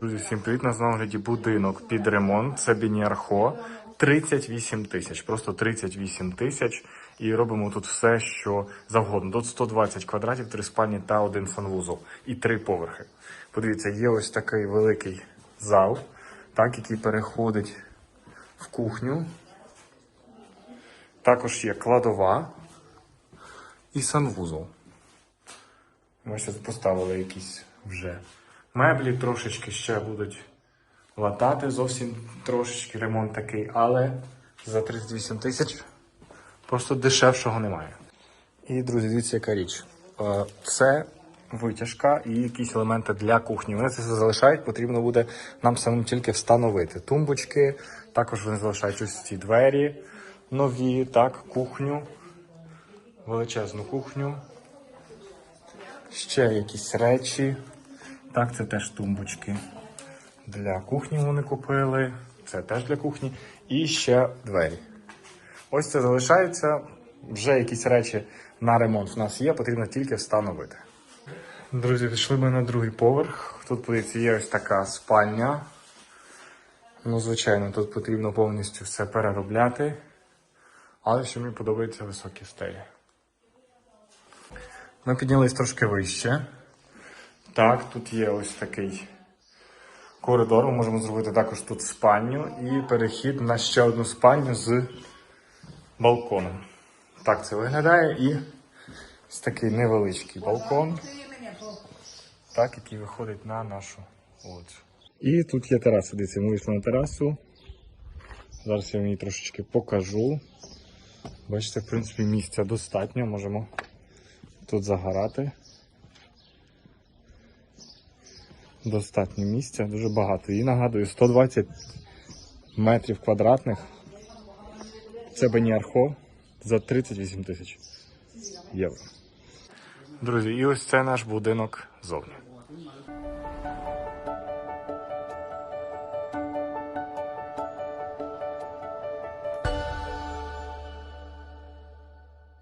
Друзі, всім привіт на огляді будинок під ремонт. Це Бініархо. 38 тисяч, просто 38 тисяч. І робимо тут все, що завгодно. Тут 120 квадратів, три спальні та один санвузол і три поверхи. Подивіться, є ось такий великий зал, так, який переходить в кухню. Також є кладова і санвузол. Ми ще поставили якісь вже меблі, трошечки ще будуть латати, зовсім трошечки ремонт такий, але за 38 тисяч просто дешевшого немає. І, друзі, дивіться, яка річ. Е, Це витяжка і якісь елементи для кухні. Вони це все залишають, потрібно буде нам самим тільки встановити. Тумбочки, також вони залишають ось ці двері нові, так, кухню, величезну кухню. Ще якісь речі. Так, це теж тумбочки. Для кухні вони купили. Це теж для кухні. І ще двері. Ось це залишається. Вже якісь речі на ремонт в нас є, потрібно тільки встановити. Друзі, пішли ми на другий поверх. Тут, подивіться, є ось така спальня. Ну, звичайно, тут потрібно повністю все переробляти. Але ще мені подобаються високі стелі. Ми піднялись трошки вище. Так, тут є ось такий коридор. Ми можемо зробити також тут спальню і перехід на ще одну спальню з балконом. Так це виглядає і ось такий невеличкий балкон, так, який виходить на нашу вулицю. І тут є тераса. Дивіться, ми вийшли на терасу. Зараз я вам її трошечки покажу. Бачите, в принципі, місця достатньо, можемо тут загорати. Достатньо місця, дуже багато. І нагадую, 120 метрів квадратних. Це Беніархо за 38 тисяч євро. Друзі, і ось це наш будинок зовні.